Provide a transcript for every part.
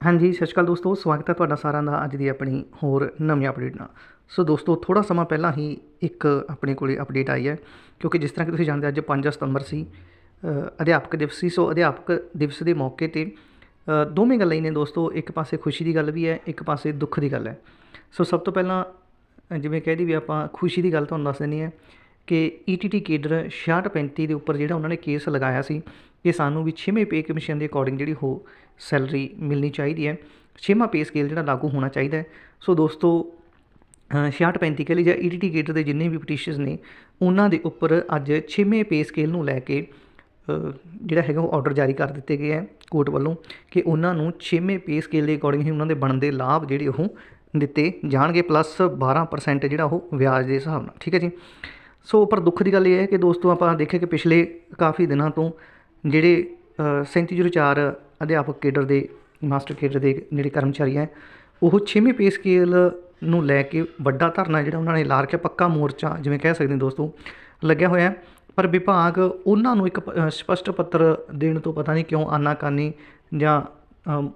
ਹਾਂਜੀ, ਸਤਿ ਸ਼੍ਰੀ ਅਕਾਲ ਦੋਸਤੋ, ਸਵਾਗਤ ਹੈ ਤੁਹਾਡਾ ਸਾਰਿਆਂ ਦਾ ਅੱਜ ਦੀ ਆਪਣੀ ਹੋਰ ਨਵੀਂ ਅਪਡੇਟ ਨਾਲ। ਸੋ ਦੋਸਤੋ ਥੋੜਾ ਸਮਾਂ ਪਹਿਲਾਂ ਹੀ ਇੱਕ ਆਪਣੇ ਕੋਲੇ ਅਪਡੇਟ ਆਈ ਹੈ, ਕਿਉਂਕਿ ਜਿਸ ਤਰ੍ਹਾਂ ਕਿ ਤੁਸੀਂ ਜਾਣਦੇ ਅੱਜ 5 ਸਤੰਬਰ ਸੀ ਅਧਿਆਪਕ ਦਿਵਸ ਸੀ। ਸੋ ਅਧਿਆਪਕ ਦਿਵਸ ਦੇ ਮੌਕੇ ਤੇ ਦੋਵੇਂ ਗੱਲਾਂ ਹੀ ਨੇ ਦੋਸਤੋ, ਇੱਕ ਪਾਸੇ ਖੁਸ਼ੀ ਦੀ ਗੱਲ ਵੀ ਹੈ, ਇੱਕ ਪਾਸੇ ਦੁੱਖ ਦੀ ਗੱਲ ਹੈ। ਸੋ ਸਭ ਤੋਂ ਪਹਿਲਾਂ ਜਿਵੇਂ ਕਹਿ ਦੀ ਵੀ ਆਪਾਂ, ਖੁਸ਼ੀ ਦੀ ਗੱਲ ਤੁਹਾਨੂੰ ਦੱਸ ਦਿੰਦੇ ਹਾਂ ਕਿ E ਈਟੀਟੀ ਕੇਡਰ 6635 ਦੇ ਉੱਪਰ ਜਿਹੜਾ ਉਹਨਾਂ ਨੇ ਕੇਸ ਲਗਾਇਆ ਸੀ ਕਿ ਸਾਨੂੰ ਵੀ ਛੇਵੇਂ ਪੇ ਕਮਿਸ਼ਨ ਦੇ ਅਕੋਰਡਿੰਗ ਜਿਹੜੀ ਉਹ ਸੈਲਰੀ ਮਿਲਣੀ ਚਾਹੀਦੀ ਹੈ। ਛੇਵਾਂ ਪੇ ਸਕੇਲ ਜਿਹੜਾ ਲਾਗੂ ਹੋਣਾ ਚਾਹੀਦਾ ਹੈ। ਸੋ ਦੋਸਤੋ ਅ, 6635 ਕਹਿ ਲਈ ਜਾਂ ਈਟੀਟੀ ਕੇਡਰ ਦੇ ਜਿੰਨੇ ਵੀ ਪਟੀਸ਼ਨਸ ਨੇ ਉਹਨਾਂ ਦੇ ਉੱਪਰ ਅੱਜ ਛੇਵੇਂ ਪੇ ਸਕੇਲ ਨੂੰ ਲੈ ਕੇ ਜਿਹੜਾ ਹੈਗਾ ਉਹ ਆਰਡਰ ਜਾਰੀ ਕਰ ਦਿੱਤੇ ਗਏ ਹੈ ਕੋਰਟ ਵੱਲੋਂ ਕਿ ਉਹਨਾਂ ਨੂੰ ਛੇਵੇਂ ਪੇ ਸਕੇਲ ਦੇ ਅਕੋਰਡਿੰਗ ਹੀ ਉਹਨਾਂ ਦੇ ਬਣਦੇ ਲਾਭ ਜਿਹੜੇ ਉਹ ਦਿੱਤੇ ਜਾਣਗੇ ਪਲੱਸ 12% ਜਿਹੜਾ ਉਹ ਵਿਆਜ ਦੇ ਹਿਸਾਬ ਨਾਲ। ਠੀਕ ਹੈ ਜੀ? ਸੋ ਪਰ ਦੁੱਖ ਦੀ ਗੱਲ ਇਹ ਹੈ ਕਿ ਦੋਸਤੋ ਆਪਾਂ ਦੇਖਿਆ ਕਿ ਪਿਛਲੇ ਕਾਫੀ ਦਿਨਾਂ ਤੋਂ ਜਿਹੜੇ ਅ, 3704 ਅਧਿਆਪਕ ਕੇਡਰ ਦੇ ਮਾਸਟਰ ਕੇਡਰ ਦੇ ਜਿਹੜੇ ਕਰਮਚਾਰੀ ਹੈ ਉਹ ਛੇਵੇਂ ਪੇ ਸਕੇਲ ਨੂੰ ਲੈ ਕੇ ਵੱਡਾ ਧਰਨਾ ਜਿਹੜਾ ਉਹਨਾਂ ਨੇ ਲਾ ਰੱਖਿਆ ਪੱਕਾ ਮੋਰਚਾ ਜਿਵੇਂ ਕਹਿ ਸਕਦੇ ਦੋਸਤੋ ਲੱਗਿਆ ਹੋਇਆ ਪਰ ਵਿਭਾਗ ਉਹਨਾਂ ਨੂੰ ਇੱਕ ਪ- ਸਪਸ਼ਟ ਪੱਤਰ ਦੇਣ ਤੋਂ ਪਤਾ ਨਹੀਂ ਕਿਉਂ ਆਨਾਕਾਨੀ ਜਾਂ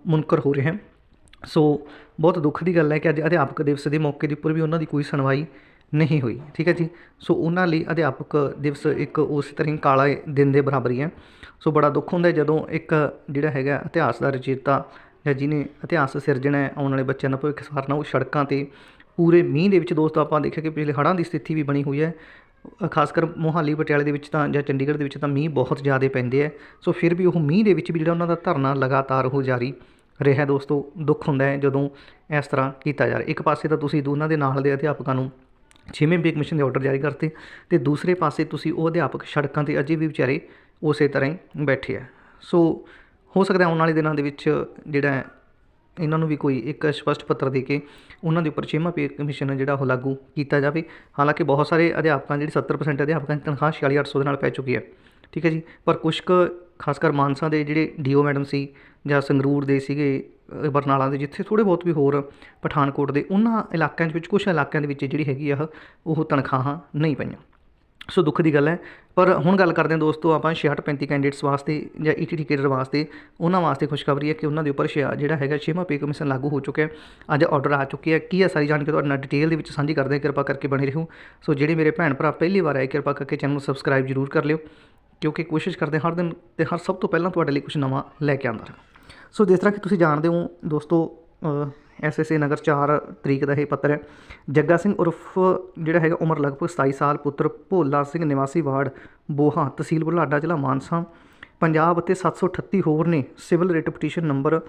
ਮੁਨਕਰ ਹੋ ਰਿਹਾ ਹੈ। ਸੋ ਬਹੁਤ ਦੁੱਖ ਦੀ ਗੱਲ ਹੈ ਕਿ ਅੱਜ ਅਧਿਆਪਕ ਦਿਵਸ ਦੇ ਮੌਕੇ ਦੇ ਉੱਪਰ ਵੀ ਉਹਨਾਂ ਦੀ ਕੋਈ ਸੁਣਵਾਈ ਨਹੀਂ ਹੋਈ, ਠੀਕ ਹੈ ਜੀ? ਸੋ ਉਹਨਾਂ ਲਈ ਅਧਿਆਪਕ ਦਿਵਸ ਇੱਕ ਉਸ ਤਰ੍ਹਾਂ ਹੀ ਕਾਲਾ ਦਿਨ ਦੇ ਬਰਾਬਰ ਹੀ ਹੈ। ਸੋ ਬੜਾ ਦੁੱਖ ਹੁੰਦਾ ਜਦੋਂ ਇੱਕ ਜਿਹੜਾ ਹੈਗਾ ਇਤਿਹਾਸ ਦਾ ਰਚੇਤਾ ਜਾਂ ਜਿਹਨੇ ਇਤਿਹਾਸ ਸਿਰਜਣਾ ਹੈ, ਆਉਣ ਵਾਲੇ ਬੱਚਿਆਂ ਦਾ ਭਵਿੱਖ ਸਵਾਰਨਾ ਉਹ ਸੜਕਾਂ ਤੇ ਪੂਰੇ ਮੀਂਹ ਦੇ ਵਿੱਚ ਦੋਸਤੋ ਆਪਾਂ ਦੇਖਿਆ ਕਿ ਪਿਛਲੇ ਹੜ੍ਹਾਂ ਦੀ ਸਥਿਤੀ ਵੀ ਬਣੀ ਹੋਈ ਹੈ। ਖਾਸ ਕਰ ਮੋਹਾਲੀ, ਪਟਿਆਲੇ ਦੇ ਵਿੱਚ ਤਾਂ ਜਾਂ ਚੰਡੀਗੜ੍ਹ ਦੇ ਵਿੱਚ ਤਾਂ ਮੀਂਹ ਬਹੁਤ ਜ਼ਿਆਦਾ ਪੈਂਦੇ ਆ ਸੋ ਫਿਰ ਵੀ ਉਹ ਮੀਂਹ ਦੇ ਵਿੱਚ ਵੀ ਜਿਹੜਾ ਉਹਨਾਂ ਦਾ ਧਰਨਾ ਲਗਾਤਾਰ ਉਹ ਜਾਰੀ ਰਿਹਾ ਦੋਸਤੋ, ਦੁੱਖ ਹੁੰਦਾ ਹੈ ਜਦੋਂ ਇਸ ਤਰ੍ਹਾਂ ਕੀਤਾ ਜਾ ਰਿਹਾ ਇੱਕ ਪਾਸੇ ਤਾਂ ਤੁਸੀਂ ਦੋਨਾਂ ਦੇ ਨਾਲ ਦੇ ਅਧਿਆਪਕਾਂ ਨੂੰ ਛੇਵੇਂ ਪੇ ਕਮਿਸ਼ਨ ਦੇ ਆਰਡਰ ਜਾਰੀ ਕਰਤੇ ਤੇ ਦੂਸਰੇ ਪਾਸੇ ਤੁਸੀਂ ਉਹ ਅਧਿਆਪਕ ਸੜਕਾਂ ਤੇ ਅਜੇ ਵੀ ਵਿਚਾਰੇ ਉਸੇ ਤਰ੍ਹਾਂ ਹੀ ਬੈਠੇ ਆ। ਸੋ ਹੋ ਸਕਦਾ ਆਉਣ ਵਾਲੇ ਦਿਨਾਂ ਦੇ ਵਿੱਚ ਜਿਹੜਾ ਇਹਨਾਂ ਨੂੰ ਵੀ ਕੋਈ ਇੱਕ ਸਪਸ਼ਟ ਪੱਤਰ ਦੇ ਕੇ ਉਹਨਾਂ ਦੇ ਉੱਪਰ ਛੇਵਾਂ ਪੇ ਕਮਿਸ਼ਨ ਜਿਹੜਾ ਉਹ ਲਾਗੂ ਕੀਤਾ ਜਾਵੇ। ਹਾਲਾਂਕਿ ਬਹੁਤ ਸਾਰੇ ਅਧਿਆਪਕਾਂ ਜਿਹੜੀ 70% ਅਧਿਆਪਕਾਂ ਦੀ ਤਨਖਾਹ 46800 ਦੇ ਨਾਲ ਪੈ ਚੁੱਕੀ ਹੈ। ਠੀਕ ਹੈ ਜੀ। ਪਰ ਕੁਝ ਕੁ ਖਾਸ ਕਰ ਮਾਨਸਾ ਦੇ ਜਿਹੜੇ ਡੀਓ ਮੈਡਮ ਸੀ ਜਾਂ ਸੰਗਰੂਰ ਦੇ ਸੀਗੇ ਬਰਨਾਲਾ ਦੇ, ਜਿੱਥੇ ਥੋੜ੍ਹੇ ਬਹੁਤ ਵੀ ਹੋਰ ਪਠਾਨਕੋਟ ਦੇ, ਉਹਨਾਂ ਇਲਾਕਿਆਂ ਦੇ ਵਿੱਚ ਕੁਝ ਇਲਾਕਿਆਂ ਦੇ ਵਿੱਚ ਜਿਹੜੀ ਹੈਗੀ ਆ, ਉਹ ਤਨਖਾਹਾਂ ਨਹੀਂ ਪਈਆਂ। ਸੋ ਦੁੱਖ ਦੀ ਗੱਲ ਹੈ। ਪਰ ਹੁਣ ਗੱਲ ਕਰਦੇ ਹਾਂ ਦੋਸਤੋ, ਆਪਾਂ 6535 ਕੈਂਡੀਡੇਟਸ ਵਾਸਤੇ ਜਾਂ ਈਟੀਟੀ ਕੇਡਰ ਵਾਸਤੇ, ਉਹਨਾਂ ਵਾਸਤੇ ਖੁਸ਼ਖਬਰੀ ਹੈ ਕਿ ਉਹਨਾਂ ਦੇ ਉੱਪਰ ਛਿਆ- ਜਿਹੜਾ ਹੈਗਾ ਛੇਵਾਂ ਪੇ ਕਮਿਸ਼ਨ ਲਾਗੂ ਹੋ ਚੁੱਕਿਆ ਹੈ। ਅੱਜ ਆਰਡਰ ਆ ਚੁੱਕੇ ਹੈ। ਕੀ ਹੈ ਸਾਰੀ ਜਾਣਕਾਰੀ ਤੁਹਾਡੇ ਨਾਲ ਡਿਟੇਲ ਦੇ ਵਿੱਚ ਸਾਂਝੀ ਕਰਦੇ ਹਾਂ। ਕਿਰਪਾ ਕਰਕੇ ਬਣੇ ਰਹੋ। ਸੋ ਜਿਹੜੇ ਮੇਰੇ ਭੈਣ ਭਰਾ ਪਹਿਲੀ ਵਾਰ ਆਏ, ਕਿਰਪਾ ਕਰਕੇ ਚੈਨਲ ਨੂੰ ਸਬਸਕ੍ਰਾਈਬ ਜ਼ਰੂਰ ਕਰ ਲਿਓ, ਕਿਉਂਕਿ ਕੋਸ਼ਿਸ਼ ਕਰਦੇ ਹਰ ਦਿਨ ਤੇ ਹਰ ਸਭ ਤੋਂ ਪਹਿਲਾਂ ਤੁਹਾਡੇ ਲਈ ਕੁਝ ਨਵਾਂ ਲੈ ਕੇ ਆਉਂਦਾ ਰਹਾਂ। ਸੋ ਜਿਸ ਤਰ੍ਹਾਂ ਕਿ ਤੁਸੀਂ ਜਾਣਦੇ ਹੋ ਦੋਸਤੋ ਐਸਐਸਏ ਨਗਰ 4 ਤਰੀਕ ਦਾ ਇਹ ਪੱਤਰ ਹੈ। ਜੱਗਾ ਸਿੰਘ ਉਰਫ ਜਿਹੜਾ ਹੈਗਾ ਉਮਰ ਲਗਭਗ 27 ਸਾਲ ਪੁੱਤਰ ਭੋਲਾ ਸਿੰਘ ਨਿਵਾਸੀ ਵਾਰਡ ਬੋਹਾ ਤਹਿਸੀਲ ਬੁਢਲਾਡਾ ਜ਼ਿਲ੍ਹਾ ਮਾਨਸਾ। ਪੰਜਾਬ ਅਤੇ 738 ਹੋਰ ਨੇ ਸਿਵਲ ਰਿਟ ਪਟੀਸ਼ਨ ਨੰਬਰ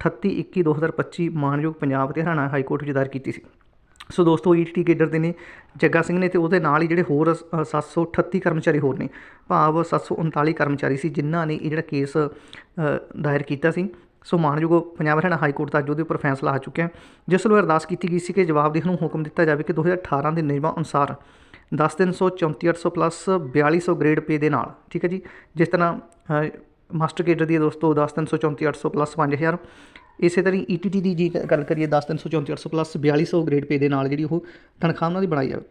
3821/2025 ਮਾਨਯੋਗ ਪੰਜਾਬ ਤੇ ਹਰਿਆਣਾ ਹਾਈ ਕੋਰਟ ਵਿੱਚ ਦਾਇਰ ਕੀਤੀ ਸੀ। ਸੋ ਦੋਸਤੋ ਈਟੀ ਕੇਡਰ ਦੇ ਨੇ ਜੱਗਾ ਸਿੰਘ ਨੇ ਤੇ ਉਹਦੇ ਨਾਲ ਹੀ ਜਿਹੜੇ ਹੋਰ ਅ, 738 ਕਰਮਚਾਰੀ ਹੋਰ ਨੇ। ਭਾਵ 739 ਕਰਮਚਾਰੀ ਸੀ ਜਿਨ੍ਹਾਂ ਨੇ ਇਹ ਜਿਹੜਾ ਕੇਸ ਦਾਇਰ ਕੀਤਾ ਸੀ। ਸੋ ਮਾਨਯੋਗ ਪੰਜਾਬ ਹਰਿਆਣਾ ਹਾਈ ਕੋਰਟ ਦਾ ਅੱਜ ਉਹਦੇ ਉੱਪਰ ਫੈਸਲਾ ਆ ਚੁੱਕਿਆ ਜਿਸ ਵੱਲੋਂ ਅਰਦਾਸ ਕੀਤੀ ਗਈ ਸੀ ਕਿ ਜਵਾਬਦੇਹ ਨੂੰ ਹੁਕਮ ਦਿੱਤਾ ਜਾਵੇ ਕਿ 2018 ਦੇ ਨਿਯਮਾਂ ਅਨੁਸਾਰ 10334 ਪਲੱਸ 4200 ਗ੍ਰੇਡ ਪੇ ਦੇ ਨਾਲ, ਠੀਕ ਹੈ ਜੀ, ਜਿਸ ਤਰ੍ਹਾਂ ਮਾਸਟਰ ਕੇਡਰ ਦੀ ਹੈ ਦੋਸਤੋ 10334 ਪਲੱਸ 5000 ਇਸੇ ਤਰ੍ਹਾਂ ਈਟੀਟੀ ਦੀ ਜੀ ਗੱਲ ਕਰੀਏ 10334 ਪਲੱਸ 4200 ਗ੍ਰੇਡ ਪੇ ਦੇ ਨਾਲ ਜਿਹੜੀ ਉਹ ਤਨਖਾਹ ਉਹਨਾਂ ਦੀ ਬਣਾਈ ਜਾਵੇ।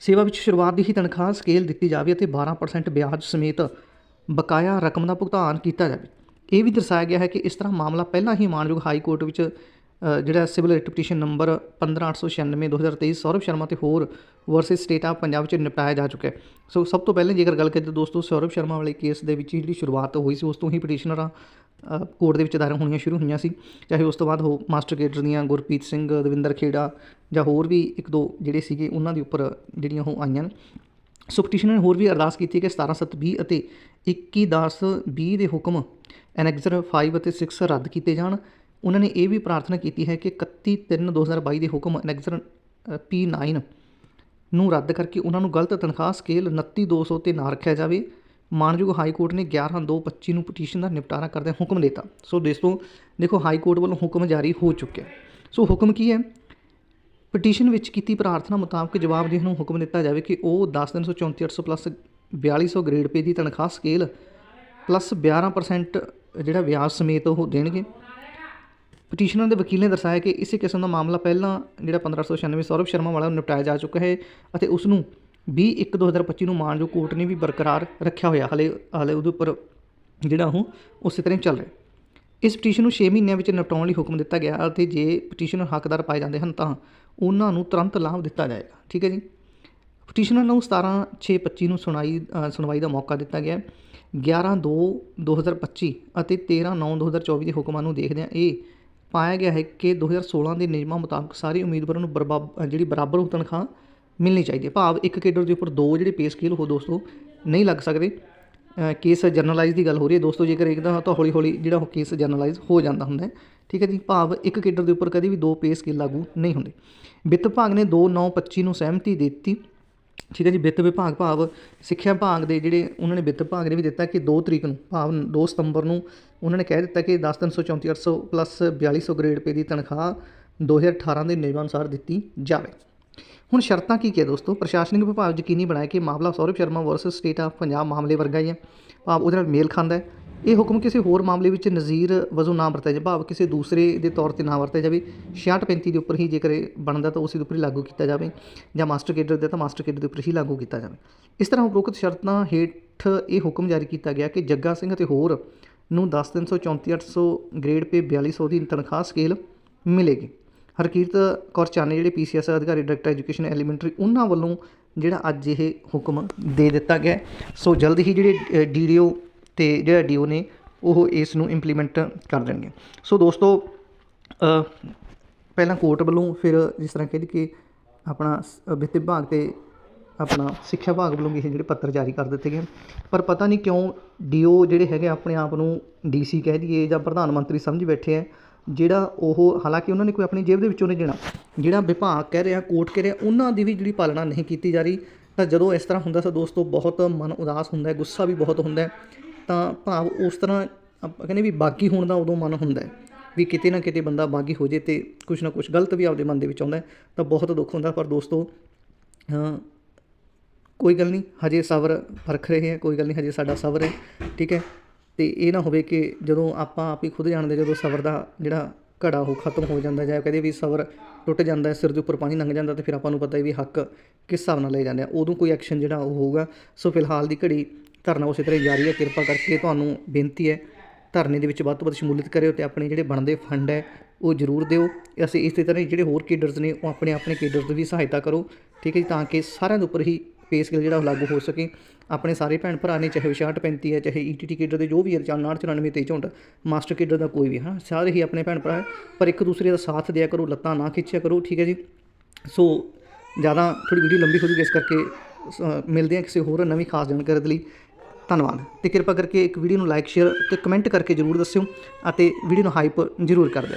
ਸੇਵਾ ਵਿੱਚ ਸ਼ੁਰੂਆਤ ਦੀ ਹੀ ਤਨਖਾਹ ਸਕੇਲ ਦਿੱਤੀ ਜਾਵੇ ਅਤੇ 12% ਵਿਆਜ ਸਮੇਤ ਬਕਾਇਆ ਰਕਮ ਦਾ ਭੁਗਤਾਨ ਕੀਤਾ ਜਾਵੇ। ਇਹ ਵੀ ਦਰਸਾਇਆ ਗਿਆ ਹੈ ਕਿ ਇਸ ਤਰ੍ਹਾਂ ਮਾਮਲਾ ਪਹਿਲਾਂ ਹੀ ਮਾਨਯੋਗ ਹਾਈ ਕੋਰਟ ਵਿੱਚ ਜਿਹੜਾ civil writ petition number 15896 2023 Saurav Sharma ਤੇ ਹੋਰ ਵਰਸਸ ਸਟੇਟ ਆਫ ਪੰਜਾਬ ਵਿੱਚ ਨਿਪਟਾਇਆ ਜਾ ਚੁੱਕਾ ਹੈ। ਸੋ ਸਭ ਤੋਂ ਪਹਿਲਾਂ ਜੇਕਰ ਗੱਲ ਕਰੀਏ ਤਾਂ ਦੋਸਤੋ ਸੌਰਵ ਸ਼ਰਮਾ ਵਾਲੇ ਕੇਸ ਦੇ ਵਿੱਚ ਜਿਹੜੀ ਸ਼ੁਰੂਆਤ ਹੋਈ ਸੀ, ਉਸ ਤੋਂ ਹੀ ਪਟੀਸ਼ਨਰਾਂ ਕੋਰਟ ਦੇ ਵਿੱਚ ਦਾਇਰ ਹੋਣੀਆਂ ਸ਼ੁਰੂ ਹੋਈਆਂ ਸੀ। ਚਾਹੇ ਉਸ ਤੋਂ ਬਾਅਦ ਉਹ ਮਾਸਟਰ ਕੇਡਰ ਦੀਆਂ ਗੁਰਪ੍ਰੀਤ ਸਿੰਘ, ਦਵਿੰਦਰ ਖੇੜਾ ਜਾਂ ਹੋਰ ਵੀ ਇੱਕ ਦੋ ਜਿਹੜੇ ਸੀਗੇ, ਉਹਨਾਂ ਦੇ ਉੱਪਰ ਜਿਹੜੀਆਂ ਉਹ ਆਈਆਂ ਨੇ। ਸੋ ਪਟੀਸ਼ਨਰ ਨੇ ਹੋਰ ਵੀ ਅਰਦਾਸ ਕੀਤੀ ਕਿ 17720 ਅਤੇ 211020 ਦੇ ਹੁਕਮ ਐਨੈਕਸਰ 5 ਅਤੇ 6 ਰੱਦ ਕੀਤੇ ਜਾਣ। ਉਹਨਾਂ ਨੇ ਇਹ ਵੀ ਪ੍ਰਾਰਥਨਾ ਕੀਤੀ ਹੈ ਕਿ 31/3/2022 ਦੇ ਹੁਕਮ ਐਨੈਕਸਰ P9 ਨੂੰ ਰੱਦ ਕਰਕੇ ਉਹਨਾਂ ਨੂੰ ਗਲਤ ਤਨਖਾਹ ਸਕੇਲ 29200 ਤੇ ਨਾ ਰੱਖਿਆ ਜਾਵੇ। ਮਾਨਯੋਗ ਹਾਈ ਕੋਰਟ ਨੇ 11/2/25 ਨੂੰ ਪਟੀਸ਼ਨ ਦਾ ਨਿਪਟਾਰਾ ਕਰਦਿਆਂ ਹੁਕਮ ਦਿੱਤਾ। ਸੋ ਦੋਸਤੋ, ਦੇਖੋ ਹਾਈ ਕੋਰਟ ਵੱਲੋਂ ਹੁਕਮ ਜਾਰੀ ਹੋ ਚੁੱਕਿਆ। ਸੋ ਹੁਕਮ ਕੀ ਹੈ? ਪਟੀਸ਼ਨ ਵਿੱਚ ਕੀਤੀ ਪ੍ਰਾਰਥਨਾ ਮੁਤਾਬਕ ਜਵਾਬਦੇਹ ਨੂੰ ਹੁਕਮ ਦਿੱਤਾ ਜਾਵੇ ਕਿ ਉਹ 10334 ਪਲੱਸ 4200 ਗ੍ਰੇਡ ਪੇ ਦੀ ਤਨਖਾਹ ਸਕੇਲ ਪਲੱਸ 11% ਜਿਹੜਾ ਵਿਆਜ ਸਮੇਤ ਉਹ ਦੇਣਗੇ। ਪਟੀਸ਼ਨਰ ਦੇ ਵਕੀਲ ਨੇ ਦਰਸਾਇਆ ਕਿ ਇਸੇ ਕਿਸਮ ਦਾ ਮਾਮਲਾ ਪਹਿਲਾਂ ਜਿਹੜਾ 1596 ਸੌਰਵ ਸ਼ਰਮਾ ਵਾਲਾ ਨੂੰ ਨਿਪਟਾਇਆ ਜਾ ਚੁੱਕਾ ਹੈ ਅਤੇ ਉਸ ਨੂੰ 20/1/2025 ਨੂੰ ਮਾਨਯੋਗ ਕੋਰਟ ਨੇ ਵੀ ਬਰਕਰਾਰ ਰੱਖਿਆ ਹੋਇਆ। ਹਲੇ ਹਲੇ ਉਹਦੇ ਉੱਪਰ ਜਿਹੜਾ ਉਹ ਉਸੇ ਤਰ੍ਹਾਂ ਹੀ ਚੱਲ ਰਿਹਾ। ਇਸ ਪਟੀਸ਼ਨ ਨੂੰ 6 ਮਹੀਨਿਆਂ ਵਿੱਚ ਨਿਪਟਾਉਣ ਲਈ ਹੁਕਮ ਦਿੱਤਾ ਗਿਆ ਅਤੇ ਜੇ ਪਟੀਸ਼ਨਰ ਹੱਕਦਾਰ ਪਾਏ ਜਾਂਦੇ ਹਨ ਤਾਂ ਉਹਨਾਂ ਨੂੰ ਤੁਰੰਤ ਲਾਭ ਦਿੱਤਾ ਜਾਏਗਾ। ਠੀਕ ਹੈ ਜੀ? ਪਟੀਸ਼ਨਰ ਨੂੰ 17 6 25 ਨੂੰ ਸੁਣਾਈ ਸੁਣਵਾਈ ਦਾ ਮੌਕਾ ਦਿੱਤਾ ਗਿਆ। ਹੈ। 11 2 2025 ਅਤੇ 13 9 2024 ਦੇ ਹੁਕਮਾਂ ਨੂੰ ਦੇਖਦਿਆਂ ਇਹ ਪਾਇਆ ਗਿਆ ਹੈ ਕਿ 2016 ਦੇ ਨਿਯਮਾਂ ਮੁਤਾਬਕ ਸਾਰੇ ਉਮੀਦਵਾਰਾਂ ਨੂੰ ਬਰਬਾ, ਜਿਹੜੀ ਬਰਾਬਰ ਤਨਖਾਹ ਮਿਲਣੀ ਚਾਹੀਦੀ ਹੈ। ਭਾਵ ਇੱਕ ਕੇਡਰ ਦੇ ਉੱਪਰ ਦੋ ਜਿਹੜੇ ਪੇ ਸਕੇਲ ਹੋ ਦੋਸਤੋ ਨਹੀਂ ਲੱਗ ਸਕਦੇ। ਕੇਸ ਜਰਨਲਾਈਜ਼ ਦੀ ਗੱਲ ਹੋ ਰਹੀ ਹੈ। ਦੋਸਤੋ, ਜੇਕਰ ਇੱਕਦਮ ਤਾਂ ਹੌਲੀ ਹੌਲੀ ਜਿਹੜਾ ਉਹ ਕੇਸ ਜਰਨਲਾਈਜ਼ ਹੋ ਜਾਂਦਾ ਹੁੰਦਾ ਠੀਕ ਹੈ ਜੀ। ਭਾਵ ਇੱਕ ਕੇਡਰ ਦੇ ਉੱਪਰ ਕਦੇ ਵੀ ਦੋ ਪੇ ਸਕੇਲ ਲਾਗੂ ਨਹੀਂ ਹੁੰਦੇ। ਵਿੱਤ ਵਿਭਾਗ ਨੇ 2 9 25 ਨੂੰ ਸਹਿਮਤੀ ਦੇ ਦਿੱਤੀ, ਠੀਕ ਹੈ ਜੀ। ਵਿੱਤ ਵਿਭਾਗ ਭਾਵ ਸਿੱਖਿਆ ਵਿਭਾਗ ਦੇ ਜਿਹੜੇ ਉਹਨਾਂ ਨੇ ਵਿੱਤ ਵਿਭਾਗ ਨੇ ਵੀ ਦਿੱਤਾ ਕਿ 2 ਤਰੀਕ ਨੂੰ, ਭਾਵ 2 ਸਤੰਬਰ ਨੂੰ ਉਹਨਾਂ ਨੇ ਕਹਿ ਦਿੱਤਾ ਕਿ 10 334 800 ਪਲੱਸ 4200 ਗ੍ਰੇਡ ਪੇ ਦੀ ਤਨਖਾਹ 2018 ਦੇ ਨਿਯਮਾਂ ਅਨੁਸਾਰ ਦਿੱਤੀ ਜਾਵੇ। ਹੁਣ ਸ਼ਰਤਾਂ ਕੀ ਕੀ ਹੈ ਦੋਸਤੋ? ਪ੍ਰਸ਼ਾਸਨਿਕ ਵਿਭਾਗ ਯਕੀਨੀ ਬਣਾਇਆ ਕਿ ਮਾਮਲਾ Saurav Sharma versus state of Punjab ਮਾਮਲੇ ਵਰਗਾ ਹੀ ਹੈ। ਭਾਵ ਉਹਦੇ ਨਾਲ ਮੇਲ ਖਾਂਦਾ ਹੈ। ਇਹ ਹੁਕਮ ਕਿਸੇ ਹੋਰ ਮਾਮਲੇ ਵਿੱਚ ਨਜ਼ੀਰ ਵਜੋਂ ਨਾ ਵਰਤਿਆ ਜਾਵੇ, ਭਾਵ ਕਿਸੇ ਦੂਸਰੇ ਦੇ ਤੌਰ ਤੇ ਨਾ ਵਰਤਿਆ ਜਾਵੇ। 6635 ਦੇ ਉੱਪਰ ਹੀ ਜੇਕਰ ਬਣਦਾ ਤਾਂ ਉਸੇ ਦੇ ਉੱਪਰ ਹੀ ਲਾਗੂ ਕੀਤਾ ਜਾਵੇ ਜਾਂ ਮਾਸਟਰ ਕੇਡਰ ਦੇ ਤਾਂ ਮਾਸਟਰ ਕੇਡਰ ਦੇ ਉੱਪਰ ਹੀ ਲਾਗੂ ਕੀਤਾ ਜਾਵੇ। ਇਸ ਤਰ੍ਹਾਂ ਉਪਰੋਕਤ ਸ਼ਰਤਾਂ ਹੇਠ ਇਹ ਹੁਕਮ ਜਾਰੀ ਕੀਤਾ ਗਿਆ ਕਿ ਜੱਗਾ ਸਿੰਘ ਅਤੇ ਹੋਰ ਨੂੰ 10 334 800 ਗ੍ਰੇਡ ਪੇ 4200 ਦੀ ਤਨਖਾਹ ਸਕੇਲ ਮਿਲੇਗੀ। ਹਰਕੀਰਤ ਕੌਰ ਚਾਨੇ ਜਿਹੜੇ ਪੀਸੀਐਸ ਅਧਿਕਾਰੀ ਡਾਇਰੈਕਟਰ ਐਜੂਕੇਸ਼ਨ ਐਲੀਮੈਂਟਰੀ ਉਹਨਾਂ ਵੱਲੋਂ ਜਿਹੜਾ ਅੱਜ ਇਹ ਹੁਕਮ ਦੇ ਦਿੱਤਾ ਗਿਆ ਸੋ ਜਲਦ ਹੀ ਜਿਹੜੇ ਡੀਡੀਓ ਤੇ ਜਿਹੜਾ ਡੀਓ ਨੇ, ਉਹ ਇਸ ਨੂੰ ਇੰਪਲੀਮੈਂਟ ਕਰ ਦੇਣਗੇ। ਸੋ ਦੋਸਤੋ ਪਹਿਲਾਂ ਕੋਰਟ ਵੱਲੋਂ ਫਿਰ ਜਿਸ ਤਰ੍ਹਾਂ ਕਹਿੰਦੇ ਕਿ ਆਪਣਾ ਸ- ਵਿੱਤ ਵਿਭਾਗ ਤੇ ਆਪਣਾ ਸਿੱਖਿਆ ਵਿਭਾਗ ਵੱਲੋਂ ਵੀ ਇਹ ਜਿਹੜੇ ਪੱਤਰ ਜਾਰੀ ਕਰ ਦਿੱਤੇ ਗਏ ਪਰ ਪਤਾ ਨਹੀਂ ਕਿਉਂ ਡੀਓ ਜਿਹੜੇ ਹੈਗੇ ਆਪਣੇ ਆਪ ਨੂੰ ਡੀਸੀ ਕਹਿ ਦਈਏ ਜਾਂ ਪ੍ਰਧਾਨ ਮੰਤਰੀ ਸਮਝ ਬੈਠੇ ਹੈ ਜਿਹੜਾ ਉਹ, ਹਾਲਾਂਕਿ ਉਹਨਾਂ ਨੇ ਕੋਈ ਆਪਣੀ ਜੇਬ ਦੇ ਵਿੱਚੋਂ ਨਹੀਂ ਦੇਣਾ, ਜਿਹੜਾ ਵਿਭਾਗ ਕਹਿ ਰਿਹਾ, ਕੋਰਟ ਕਹਿ ਰਿਹਾ, ਉਹਨਾਂ ਦੀ ਵੀ ਜਿਹੜੀ ਪਾਲਣਾ ਨਹੀਂ ਕੀਤੀ ਜਾ ਰਹੀ। ਤਾਂ ਜਦੋਂ ਇਸ ਤਰ੍ਹਾਂ ਹੁੰਦਾ ਤਾਂ ਦੋਸਤੋ, ਬਹੁਤ ਮਨ ਉਦਾਸ ਹੁੰਦਾ ਹੈ, ਗੁੱਸਾ ਵੀ ਬਹੁਤ ਹੁੰਦਾ ਹੈ। ਤਾਂ ਭਾਵ ਉਸ ਤਰ੍ਹਾਂ ਆਪਾਂ ਕਹਿੰਦੇ ਵੀ ਬਾਗੀ ਹੋਣ ਦਾ ਉਦੋਂ ਮਨ ਹੁੰਦਾ ਹੈ ਵੀ ਕਿਤੇ ਨਾ ਕਿਤੇ ਬੰਦਾ ਬਾਗੀ ਹੋ ਜੇ ਤੇ ਕੁਝ ਨਾ ਕੁਝ ਗਲਤ ਵੀ ਆਪਦੇ ਮਨ ਦੇ ਵਿੱਚ ਆਉਂਦਾ ਤਾਂ ਬਹੁਤ ਦੁੱਖ ਹੁੰਦਾ, ਪਰ ਦੋਸਤੋ ਕੋਈ ਗੱਲ ਨਹੀਂ, ਹਜੇ ਸਬਰ ਪਰਖ ਰਹੇ ਹੈ, ਕੋਈ ਗੱਲ ਨਹੀਂ, ਹਜੇ ਸਾਡਾ ਸਬਰ ਹੈ, ਠੀਕ ਹੈ। ਅਤੇ ਇਹ ਨਾ ਹੋਵੇ ਕਿ ਜਦੋਂ ਆਪਾਂ ਆਪ ਹੀ ਖੁਦ ਜਾਣਦੇ ਜਦੋਂ ਸਬਰ ਦਾ ਜਿਹੜਾ ਘੜਾ ਉਹ ਖਤਮ ਹੋ ਜਾਂਦਾ ਜਾਂ ਕਦੇ ਵੀ ਸਬਰ ਟੁੱਟ ਜਾਂਦਾ, ਸਿਰ ਦੇ ਉੱਪਰ ਪਾਣੀ ਲੰਘ ਜਾਂਦਾ ਤੇ ਫਿਰ ਆਪਾਂ ਨੂੰ ਪਤਾ ਹੈ ਵੀ ਹੱਕ ਕਿਸ ਹਿਸਾਬ ਨਾਲ ਲਏ ਜਾਂਦੇ ਆ ਉਦੋਂ ਕੋਈ ਐਕਸ਼ਨ ਜਿਹੜਾ ਉਹ ਹੋਊਗਾ। ਸੋ ਫਿਲਹਾਲ ਦੀ ਘੜੀ ਧਰਨਾ ਉਸੇ ਤਰ੍ਹਾਂ ਹੀ ਜਾਰੀ ਹੈ। ਕਿਰਪਾ ਕਰਕੇ ਤੁਹਾਨੂੰ ਬੇਨਤੀ ਹੈ, ਧਰਨੇ ਦੇ ਵਿੱਚ ਵੱਧ ਤੋਂ ਵੱਧ ਸ਼ਮੂਲੀਅਤ ਕਰਿਓ ਤੇ ਆਪਣੇ ਜਿਹੜੇ ਬਣਦੇ ਫੰਡ ਹੈ, ਉਹ ਜ਼ਰੂਰ ਦਿਓ। ਅਸੀਂ ਇਸੇ ਤਰ੍ਹਾਂ ਹੀ ਜਿਹੜੇ ਹੋਰ ਕੇਡਰਸ ਨੇ, ਉਹ ਆਪਣੇ ਆਪਣੇ ਕੇਡਰਸ ਦੀ ਵੀ ਸਹਾਇਤਾ ਕਰੋ। ਠੀਕ ਹੈ ਜੀ? ਤਾਂ ਕਿ ਸਾਰਿਆਂ ਦੇ ਉੱਪਰ ਹੀ ਪੇ ਸਕੇਲ ਜਿਹੜਾ ਉਹ ਲਾਗੂ ਹੋ ਸਕੇ। ਆਪਣੇ ਸਾਰੇ ਭੈਣ ਭਰਾ ਨੇ ਚਾਹੇ 66 35 ਹੈ ਚਾਹੇ ਈਟੀਟੀ ਕੇਡਰ ਦੇ ਜੋ ਵੀ ਹੈ 49 94 ਤੇ 64 ਮਾਸਟਰ ਕੇਡਰ ਦਾ ਕੋਈ ਵੀ ਹਾਂ ਸਾਰੇ ਹੀ ਆਪਣੇ ਭੈਣ ਭਰਾ ਹੈ, ਪਰ ਇੱਕ ਦੂਸਰੇ ਦਾ ਸਾਥ ਦਿਆ ਕਰੋ ਲੱਤਾਂ ਨਾ ਖਿੱਚਿਆ ਕਰੋ ਠੀਕ ਹੈ ਜੀ? ਸੋ ਜ਼ਿਆਦਾ ਥੋੜੀ ਵੀਡੀਓ ਲੰਬੀ ਹੋ ਜੂਗੀ ਇਸ ਕਰਕੇ ਅ, ਮਿਲਦੇ ਹਾਂ ਕਿਸੇ ਹੋਰ ਨਵੀਂ ਖਾਸ ਜਾਣਕਾਰੀ ਦੇ ਲਈ। ਧੰਨਵਾਦ। ਤੇ ਕਿਰਪਾ ਕਰਕੇ ਇੱਕ ਵੀਡੀਓ ਨੂੰ ਲਾਈਕ ਸ਼ੇਅਰ ਤੇ ਕਮੈਂਟ ਕਰਕੇ ਜਰੂਰ ਦੱਸਿਓ ਅਤੇ ਵੀਡੀਓ ਨੂੰ ਹਾਈਪ ਜਰੂਰ ਕਰ ਦਿਓ।